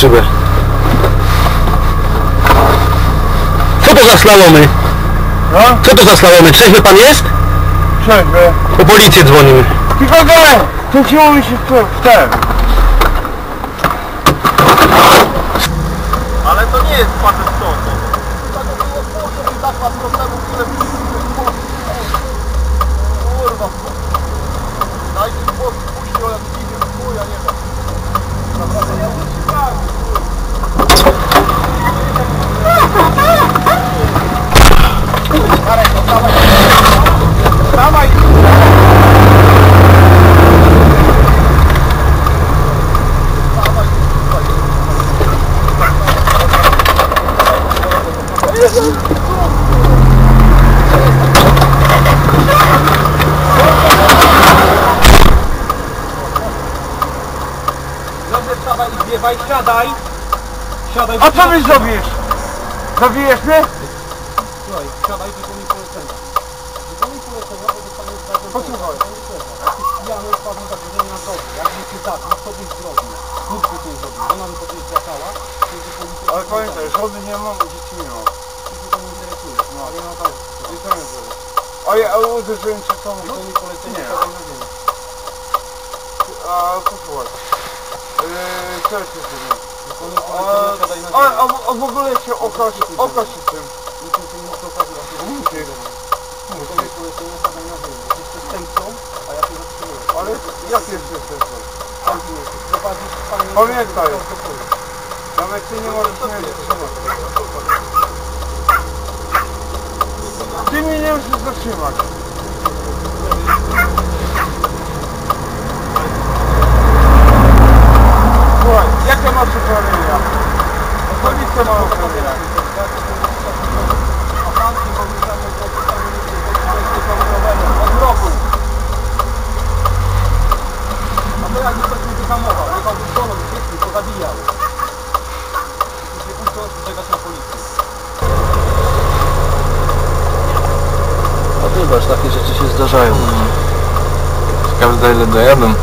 Szybę. Co to za slalomy? No, Co to za slalomy? Trzeźwy pan jest? trzeźwy. Po policję dzwonimy. Tylko go! Kręciło mi się w te- w ten. Ale to nie jest facet stąd. Kurwa. Dobrze, wstawaj i zbiewaj, siadaj. Siadaj. A co mi zrobisz? Zabijesz mnie? Słuchaj, siadaj, wypełnij polecenia. Wypełnij polecenia, bo dostaniesz zdarzeń. Posłuchaj. Pijany, wpadł zagrożenie na drogę. Jakby cię zabił, co byś zrobił? Cóż byś nie zrobił? Żona mi to wypełnij Ale pamiętaj, żony nie mam, dzieci nie mam. To nie. No, ale to. I co mi zrobisz? A ja uderzyłem cię samochód? Wypełnij polecenia, Nie. siadaj na ziemię. A posłuchaj. Yy, co jeszcze? Wypełnij A, a, w ogóle się okaż, okaż się tym. Niczym się nie muszę okazywać. Wypełnij polecenia, siadaj na ziemię. Jesteś przestępcą, a ja cię zatrzymuję. Ale jak? Prowadzisz panią... Pamiętaj. Nawet ty nie możesz mnie zatrzymać. Ty mnie nie musisz zatrzymać. Słuchaj, jakie masz uprawnienia? Policja ma uprawnienia. Od roku. A to jak ktoś mi wyhamował, jechał z żoną, z dziećmi, to zabijał. Już nie puszczą czekać na policję. A wybacz, takie rzeczy się zdarzają. Ciekawe ile dojadą.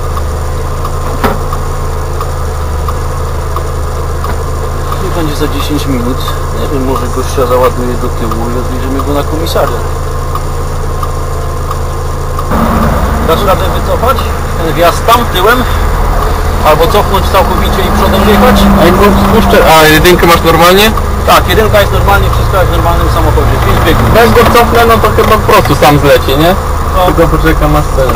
Będzie za 10 minut. Nie wiem, może gościa załaduje do tyłu i odbierzemy go na komisariat. Dasz radę wycofać ten wjazd tam tyłem? Albo cofnąć całkowicie i przodem jechać? A spuszczę... A, jedynkę masz normalnie? Tak, jedynka jest normalnie, wszystko jak w normalnym samochodzie. 5 biegów. Jak go cofnę, no to chyba po prostu sam zleci, nie? No. Tylko poczekam aż ten...